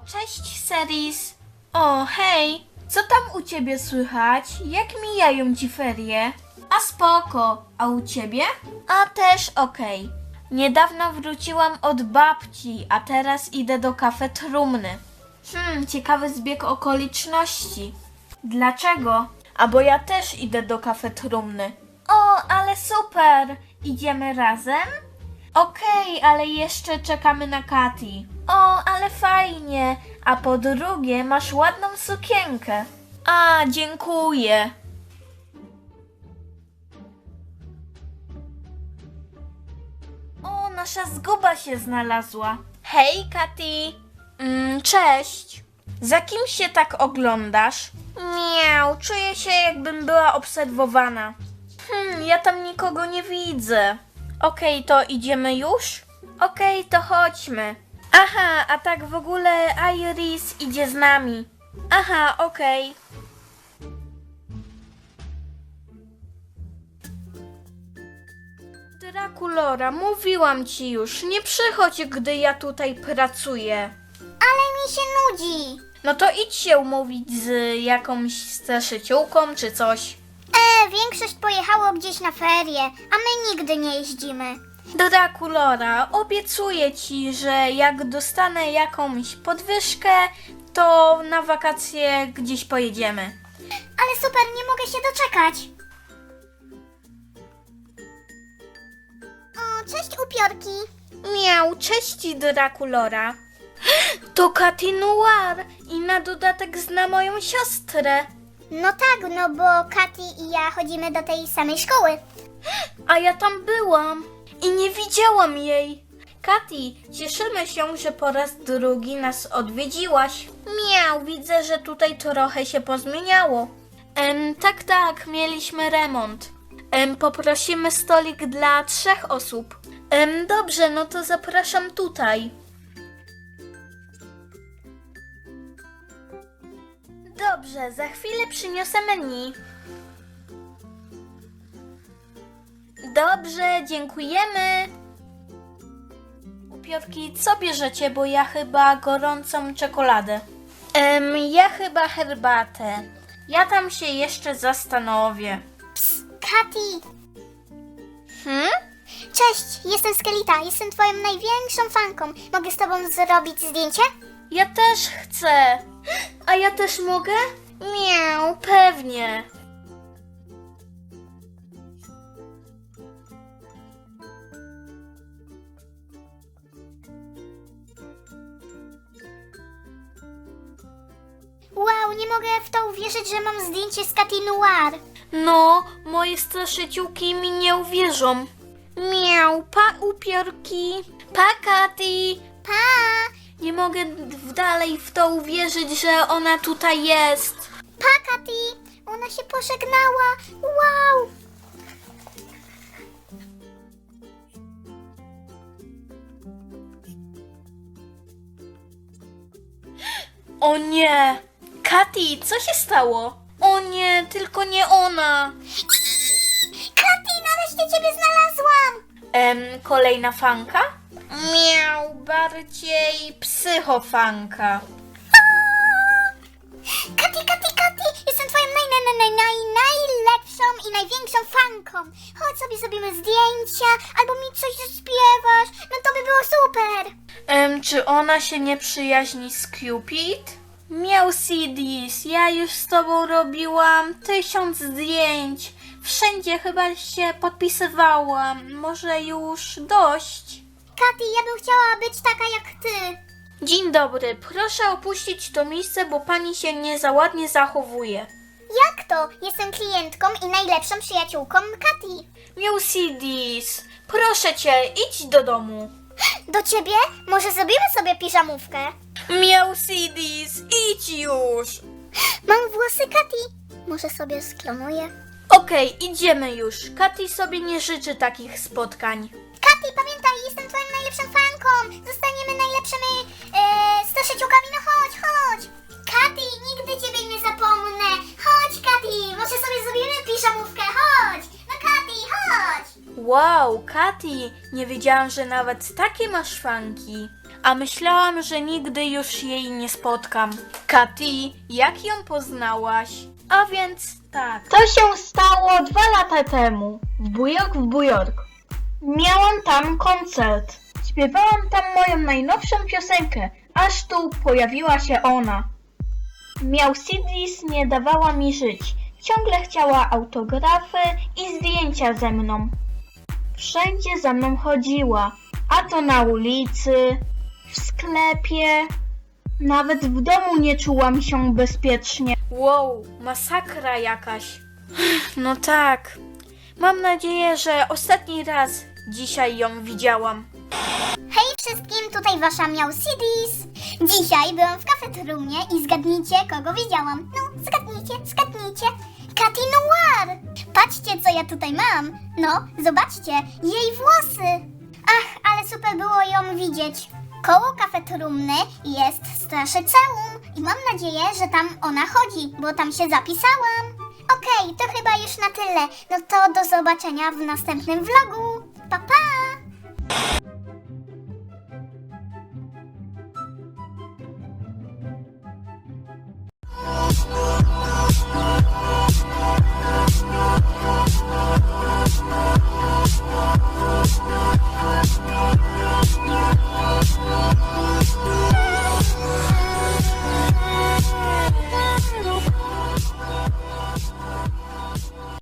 Cześć, Seris. O, hej. Co tam u ciebie słychać? Jak mijają ci ferie? A spoko. A u ciebie? A też okej. Niedawno wróciłam od babci, a teraz idę do kafe trumny. Hmm, ciekawy zbieg okoliczności. Dlaczego? A bo ja też idę do kafe trumny. O, ale super! Idziemy razem? Okej, ale jeszcze czekamy na Kati. O, ale fajnie. A po drugie, masz ładną sukienkę. A, dziękuję. O, nasza zguba się znalazła. Hej, Kati. Mm, cześć. Za kim się tak oglądasz? Miau, czuję się jakbym była obserwowana. Hmm, ja tam nikogo nie widzę. Okej, to idziemy już? Okej, to chodźmy. Aha, a tak w ogóle Iris idzie z nami. Aha, okej. Drakulora, mówiłam ci już, nie przychodź, gdy ja tutaj pracuję. Ale mi się nudzi. No to idź się umówić z jakąś straszyciółką czy coś. Większość pojechało gdzieś na ferie, a my nigdy nie jeździmy. Drakulora, obiecuję ci, że jak dostanę jakąś podwyżkę, to na wakacje gdzieś pojedziemy. Ale super, nie mogę się doczekać. O, cześć upiorki. Miał, cześć Drakulora. To Katy Noir i na dodatek zna moją siostrę. No tak, no bo Kati i ja chodzimy do tej samej szkoły. A ja tam byłam i nie widziałam jej. Kati, cieszymy się, że po raz drugi nas odwiedziłaś. Miał, widzę, że tutaj trochę się pozmieniało. Em, tak, tak, mieliśmy remont. Em, poprosimy stolik dla trzech osób. Em, dobrze, no to zapraszam tutaj. Dobrze, za chwilę przyniosę menu. Dobrze, dziękujemy. Upiorki, co bierzecie, bo ja chyba gorącą czekoladę. Em, ja chyba herbatę. Ja tam się jeszcze zastanowię. Kati, Hmm? cześć, jestem Skelita, jestem twoją największą fanką. Mogę z tobą zrobić zdjęcie? Ja też chcę. A ja też mogę? Miau, pewnie. Wow, nie mogę w to uwierzyć, że mam zdjęcie z Kati Noir. No, moje straszyciółki mi nie uwierzą. Miau, pa upiorki. Pa, Katy. Pa! Nie mogę w- dalej w to uwierzyć, że ona tutaj jest. Pa, Kati! Ona się pożegnała! Wow! O nie! Kati, co się stało? O nie, tylko nie ona. Kati, nareszcie ciebie znalazłam! Em, kolejna fanka? Miał, bardziej psychofanka. Kati, Kati, Kati! Jestem twoją naj, naj, naj, naj, najlepszą i największą fanką! Chodź sobie zrobimy zdjęcia, albo mi coś śpiewasz, no to by było super! Em, czy ona się nie przyjaźni z Cupid? Miał CDs, ja już z tobą robiłam tysiąc zdjęć. Wszędzie chyba się podpisywałam. Może już dość? Kati, ja bym chciała być taka jak ty. Dzień dobry, proszę opuścić to miejsce, bo pani się nie za ładnie zachowuje. Jak to? Jestem klientką i najlepszą przyjaciółką Kati. Miał CDs, proszę cię, idź do domu. Do ciebie? Może zrobimy sobie piżamówkę? Miał CDs, idź już. Mam włosy Kati. Może sobie sklonuję? Okej, idziemy już. Katy sobie nie życzy takich spotkań. Zostaniemy najlepszymi e. No chodź, chodź. Kati, nigdy ciebie nie zapomnę. Chodź, Kati, może sobie zrobimy piżamówkę. Chodź. No Kati, chodź. Wow, Katy, nie wiedziałam, że nawet takie masz fanki. a myślałam, że nigdy już jej nie spotkam. Katy, jak ją poznałaś? A więc tak. To się stało dwa lata temu, w Bujok w Bujork. Miałam tam koncert. Śpiewałam tam moją najnowszą piosenkę, aż tu pojawiła się ona. Miał CDs, nie dawała mi żyć. Ciągle chciała autografy i zdjęcia ze mną. Wszędzie za mną chodziła, a to na ulicy, w sklepie. Nawet w domu nie czułam się bezpiecznie. Wow, masakra jakaś. No tak. Mam nadzieję, że ostatni raz dzisiaj ją widziałam. Hej wszystkim, tutaj wasza miał CDs. Dzisiaj byłam w kafetrumie i zgadnijcie, kogo widziałam. No, zgadnijcie, zgadnijcie. Katy Noir! Patrzcie, co ja tutaj mam. No, zobaczcie, jej włosy. Ach, ale super było ją widzieć. Koło kafetrumny jest straszyceum i mam nadzieję, że tam ona chodzi, bo tam się zapisałam. Okej, to chyba już na tyle. No to do zobaczenia w następnym vlogu. Pa, pa!